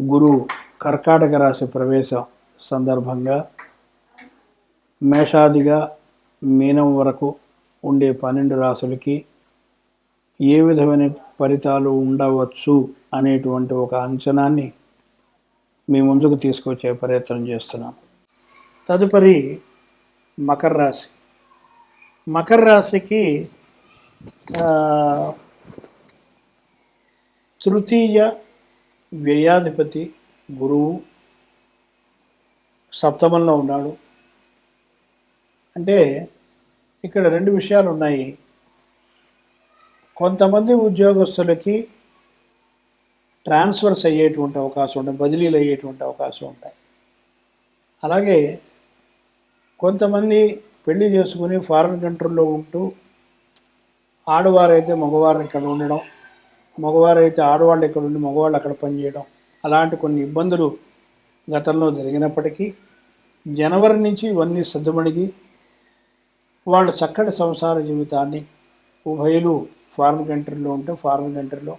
గురు కర్కాటక రాశి ప్రవేశం సందర్భంగా మేషాదిగా మీనం వరకు ఉండే పన్నెండు రాసులకి ఏ విధమైన ఫలితాలు ఉండవచ్చు అనేటువంటి ఒక అంచనాన్ని మీ ముందుకు తీసుకొచ్చే ప్రయత్నం చేస్తున్నాం. తదుపరి మకర రాశి. మకర రాశికి తృతీయ వ్యయాధిపతి గురువు సప్తమంలో ఉన్నాడు. అంటే ఇక్కడ రెండు విషయాలు ఉన్నాయి. కొంతమంది ఉద్యోగస్తులకి ట్రాన్స్ఫర్స్ అయ్యేటువంటి అవకాశం ఉంటాయి బదిలీలు అయ్యేటువంటి అవకాశం ఉంటాయి. అలాగే కొంతమంది పెళ్ళి చేసుకుని ఫారిన్ కంట్రీల్లో ఉంటూ ఆడవారైతే మగవారు ఇక్కడ ఉండడం మగవారైతే ఆడవాళ్ళు ఇక్కడ ఉండి మగవాళ్ళు అక్కడ పనిచేయడం అలాంటి కొన్ని ఇబ్బందులు గతంలో జరిగినప్పటికీ జనవరి నుంచి ఇవన్నీ సర్దుమణిగి వాళ్ళ చక్కటి సంసార జీవితాన్ని ఉభయలు ఫారిన్ కంట్రీలో ఉంటే ఫారిన్ కంట్రీలో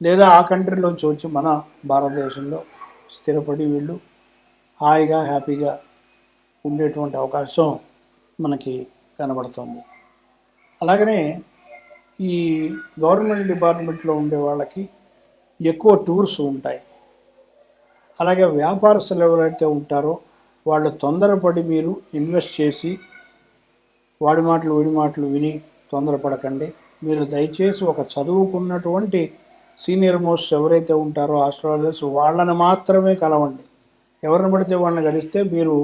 లేదా ఆ కంట్రీలోంచి వచ్చి మన భారతదేశంలో స్థిరపడి వీళ్ళు హాయిగా హ్యాపీగా ఉండేటువంటి అవకాశం మనకి కనబడుతుంది. అలాగనే ఈ గవర్నమెంట్ డిపార్ట్మెంట్లో ఉండే వాళ్ళకి ఎక్కువ టూర్స్ ఉంటాయి. అలాగే వ్యాపారస్తులు ఎవరైతే ఉంటారో వాళ్ళు తొందరపడి మీరు ఇన్వెస్ట్ చేసి వాడి మాటలు వీడి మాటలు విని తొందరపడకండి. మీరు దయచేసి ఒక చదువుకున్నటువంటి సీనియర్ మోస్ట్ ఎవరైతే ఉంటారో ఆస్ట్రాలజర్స్ వాళ్ళని మాత్రమే కలవండి. ఎవరిని పడితే వాళ్ళని కలిస్తే మీరు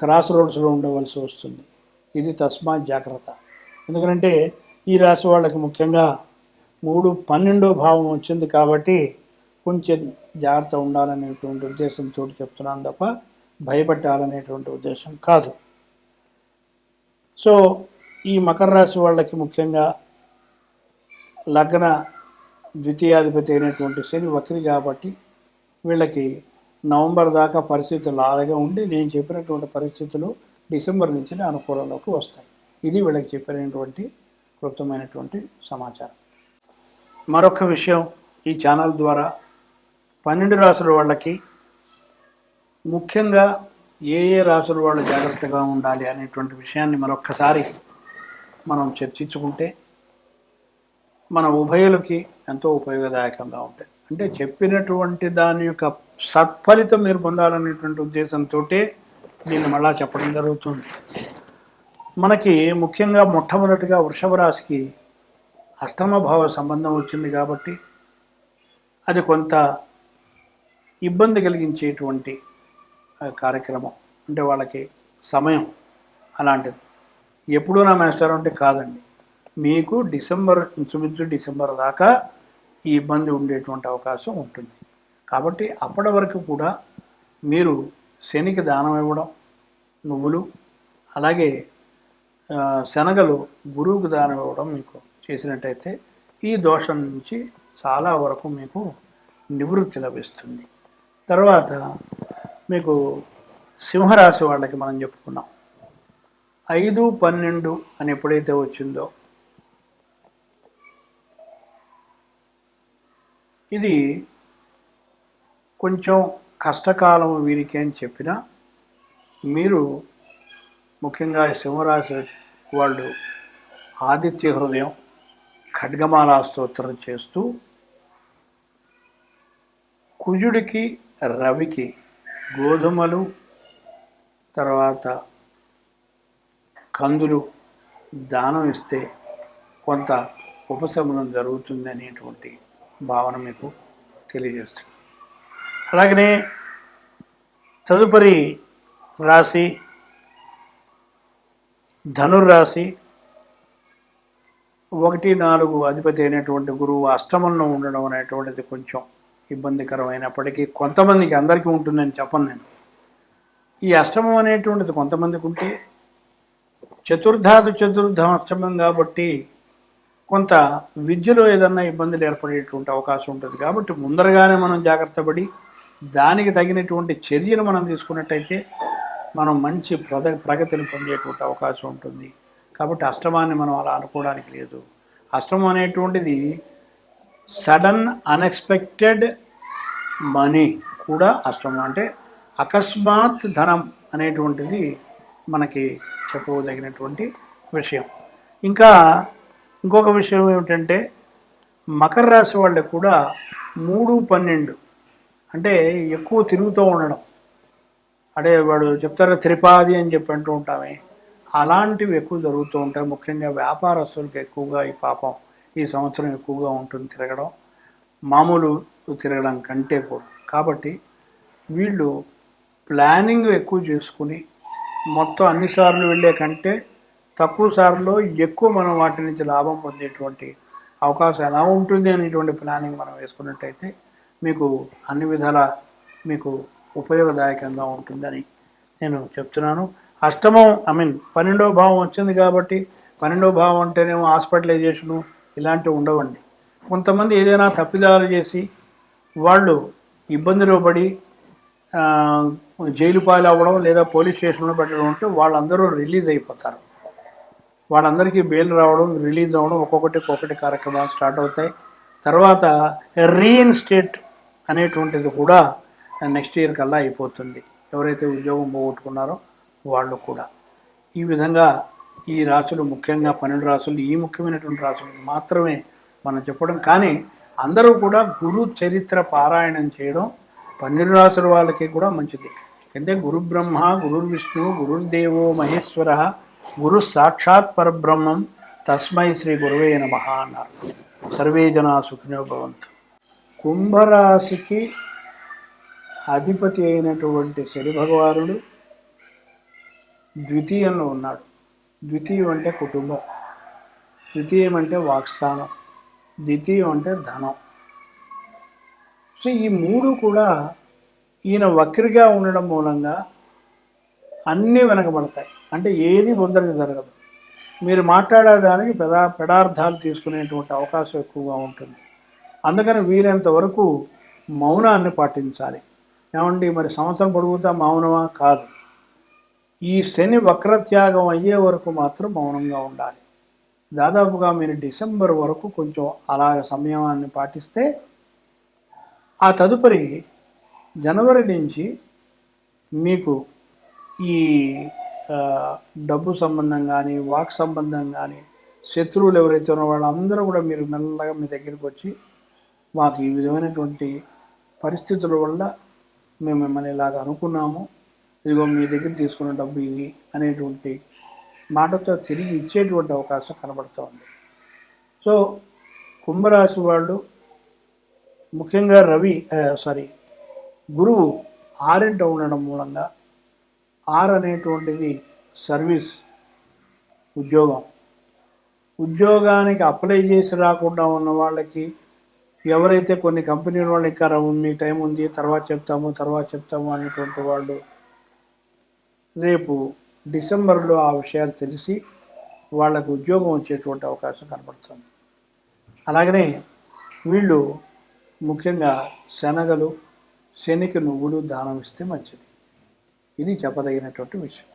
క్రాస్ రోడ్స్లో ఉండవలసి వస్తుంది. ఇది తస్మాత్ జాగ్రత్త. ఎందుకంటే ఈ రాశి వాళ్ళకి ముఖ్యంగా మూడు పన్నెండో భావం వచ్చింది కాబట్టి కొంచెం జాగ్రత్త ఉండాలనేటువంటి ఉద్దేశంతో చెప్తున్నాను తప్ప భయపెట్టాలనేటువంటి ఉద్దేశం కాదు. సో ఈ మకర రాశి వాళ్ళకి ముఖ్యంగా లగ్న ద్వితీయాధిపతి అయినటువంటి శని వక్రి కాబట్టి వీళ్ళకి నవంబర్ దాకా పరిస్థితులు అలాగే ఉండి నేను చెప్పినటువంటి పరిస్థితులు డిసెంబర్ నుంచి అనుకూలంలోకి వస్తాయి. ఇది వీళ్ళకి చెప్పినటువంటి క్లుప్తమైనటువంటి సమాచారం. మరొక విషయం ఈ ఛానల్ ద్వారా పన్నెండు రాసుల వాళ్ళకి ముఖ్యంగా ఏ ఏ రాసుల వాళ్ళు జాగ్రత్తగా ఉండాలి అనేటువంటి విషయాన్ని మరొక్కసారి మనం చర్చించుకుంటే మన ఉభయులకి ఎంతో ఉపయోగదాయకంగా ఉంటాయి. అంటే చెప్పినటువంటి దాని యొక్క సత్ఫలితం మీరు పొందాలనేటువంటి ఉద్దేశంతో దీన్ని మళ్ళా చెప్పడం జరుగుతుంది. మనకి ముఖ్యంగా మొట్టమొదటిగా వృషభ రాశికి అష్టమ భావ సంబంధం వచ్చింది కాబట్టి అది కొంత ఇబ్బంది కలిగించేటువంటి కార్యక్రమం. అంటే వాళ్ళకి సమయం అలాంటిది. ఎప్పుడూ నా మాస్టర్ అంటే కాదండి. మీకు డిసెంబర్ ఇంచుమించు డిసెంబర్ దాకా ఈ ఇబ్బంది ఉండేటువంటి అవకాశం ఉంటుంది. కాబట్టి అప్పటి వరకు కూడా మీరు శనికి దానం ఇవ్వడం నువ్వులు అలాగే శనగలు గురువుకు దానం ఇవ్వడం మీకు చేసినట్టయితే ఈ దోషం నుంచి చాలా వరకు మీకు నివృత్తి లభిస్తుంది. తర్వాత మీకు సింహరాశి వాళ్ళకి మనం చెప్పుకున్నాం. ఐదు పన్నెండు అని ఎప్పుడైతే వచ్చిందో ఇది కొంచెం కష్టకాలం వీరికి అని చెప్పినా మీరు ముఖ్యంగా సింహరాశి వాళ్ళు ఆదిత్య హృదయం ఖడ్గమాలా స్తోత్రం చేస్తూ కుజుడికి రవికి గోధుమలు తర్వాత కందులు దానం ఇస్తే కొంత ఉపశమనం జరుగుతుంది అనేటువంటి భావన మీకు తెలియజేస్తుంది. అలాగనే తదుపరి రాశి ధనుర్రాశి ఒకటి నాలుగు అధిపతి అయినటువంటి గురువు అష్టమంలో ఉండడం అనేటువంటిది కొంచెం ఇబ్బందికరమైనప్పటికీ కొంతమందికి అందరికీ ఉంటుందని చెప్పను నేను. ఈ అష్టమం అనేటువంటిది కొంతమందికి ఉంటే చతుర్థాది చతుర్థం అష్టమం కాబట్టి కొంత విద్యలో ఏదన్నా ఇబ్బందులు ఏర్పడేటువంటి అవకాశం ఉంటుంది. కాబట్టి ముందరగానే మనం జాగ్రత్త పడి దానికి తగినటువంటి చర్యలు మనం తీసుకున్నట్టయితే మనం మంచి ప్రద ప్రగతిని పొందేటువంటి అవకాశం ఉంటుంది. కాబట్టి అష్టమాన్ని మనం అలా అనుకోవడానికి లేదు. అష్టమం అనేటువంటిది సడన్ అన్ఎక్స్పెక్టెడ్ మనీ కూడా అష్టమం. అంటే అకస్మాత్ ధనం అనేటువంటిది మనకి చెప్పదగినటువంటి విషయం. ఇంకా ఇంకొక విషయం ఏమిటంటే మకర రాశి వాళ్ళకి కూడా మూడు పన్నెండు. అంటే ఎక్కువ తిరుగుతూ ఉండడం. అంటే వాడు చెప్తారు త్రిపాది అని చెప్పి అంటూ ఉంటామే. అలాంటివి ఎక్కువ జరుగుతూ ఉంటాయి. ముఖ్యంగా వ్యాపారస్తులకు ఎక్కువగా ఈ పాపం ఈ సంవత్సరం ఎక్కువగా ఉంటుంది తిరగడం. మామూలు తిరగడం కంటే కూడా. కాబట్టి వీళ్ళు ప్లానింగ్ ఎక్కువ చేసుకుని మొత్తం అన్నిసార్లు వెళ్ళే కంటే తక్కువ సార్లు ఎక్కువ మనం వాటి నుంచి లాభం పొందేటువంటి అవకాశం ఎలా ఉంటుంది అనేటువంటి ప్లానింగ్ మనం వేసుకున్నట్టయితే మీకు అన్ని విధాల మీకు ఉపయోగదాయకంగా ఉంటుందని నేను చెప్తున్నాను. అష్టమం ఐ మీన్ పన్నెండో భావం వచ్చింది కాబట్టి పన్నెండో భావం అంటేనేమో హాస్పిటలైజేషను ఇలాంటివి ఉండవండి. కొంతమంది ఏదైనా తప్పిదాలు చేసి వాళ్ళు ఇబ్బందిలో పడి జైలు పాలవ్వడం లేదా పోలీస్ స్టేషన్లో పెట్టడం ఉంటే వాళ్ళందరూ రిలీజ్ అయిపోతారు. వాళ్ళందరికీ బెయిల్ రావడం రిలీజ్ అవ్వడం ఒక్కొక్కటి ఒక్కొక్కటి కార్యక్రమాలు స్టార్ట్ అవుతాయి. తర్వాత రీఇన్స్టేట్ అనేటువంటిది కూడా నెక్స్ట్ ఇయర్ కల్లా అయిపోతుంది. ఎవరైతే ఉద్యోగం పోగొట్టుకున్నారో వాళ్ళు కూడా. ఈ విధంగా ఈ రాసులు ముఖ్యంగా పన్నెండు రాసులు ఈ ముఖ్యమైనటువంటి రాసులు మాత్రమే మనం చెప్పడం. కానీ అందరూ కూడా గురు చరిత్ర పారాయణం చేయడం పన్నెండు రాసుల వాళ్ళకి కూడా మంచిది. అంటే గురు బ్రహ్మ గురు విష్ణు గురుర్దేవో మహేశ్వర గురు సాక్షాత్ పరబ్రహ్మం తస్మై శ్రీ గురువే నమ అన్నారు. సర్వే జనా సుఖినో భవంతు. కుంభరాశికి అధిపతి అయినటువంటి శని భగవానుడు ద్వితీయంలో ఉన్నాడు. ద్వితీయం అంటే కుటుంబం. ద్వితీయం అంటే వాక్స్థానం. ద్వితీయం అంటే ధనం. సో ఈ మూడు కూడా ఈయన వక్రిగా ఉండడం మూలంగా అన్నీ వెనకబడతాయి. అంటే ఏది ముందరికి జరగదు. మీరు మాట్లాడేదానికి పెదా పెడార్థాలు తీసుకునేటువంటి అవకాశం ఎక్కువగా ఉంటుంది. అందుకని వీలైనంత మౌనాన్ని పాటించాలి. ఏమండి మరి సంవత్సరం పొడుగుతా మౌనమా? కాదు. ఈ శని వక్రత్యాగం అయ్యే వరకు మాత్రం మౌనంగా ఉండాలి. దాదాపుగా మీరు డిసెంబర్ వరకు కొంచెం అలాగ సమయాన్ని పాటిస్తే ఆ తదుపరి జనవరి నుంచి మీకు ఈ డబ్బు సంబంధం కానీ వాక్ సంబంధం కానీ శత్రువులు ఎవరైతే ఉన్నారో వాళ్ళందరూ కూడా మీరు మెల్లగా మీ దగ్గరికి వచ్చి మాకు ఈ విధమైనటువంటి పరిస్థితుల వల్ల మేము మిమ్మల్ని ఇలాగ అనుకున్నాము. ఇదిగో మీ దగ్గర తీసుకున్న డబ్బు ఇది అనేటువంటి మాటతో తిరిగి ఇచ్చేటువంటి అవకాశం కనబడుతోంది సో కుంభరాశి వాళ్ళు ముఖ్యంగా రవి సారీ గురువు ఆరింట ఉండడం మూలంగా ఆర్ అనేటువంటిది సర్వీస్ ఉద్యోగం. ఉద్యోగానికి అప్లై చేసి రాకుండా ఉన్న వాళ్ళకి ఎవరైతే కొన్ని కంపెనీల వాళ్ళు ఇంకా మీ టైం ఉంది తర్వాత చెప్తాము తర్వాత చెప్తాము అనేటువంటి వాళ్ళు రేపు డిసెంబర్లో ఆ విషయాలు తెలిసి వాళ్ళకు ఉద్యోగం వచ్చేటువంటి అవకాశం కనబడుతుంది. అలాగనే వీళ్ళు ముఖ్యంగా శనగలు శనికి నువ్వులు దానం ఇస్తే మంచిది. ఇది చెప్పదగినటువంటి విషయం.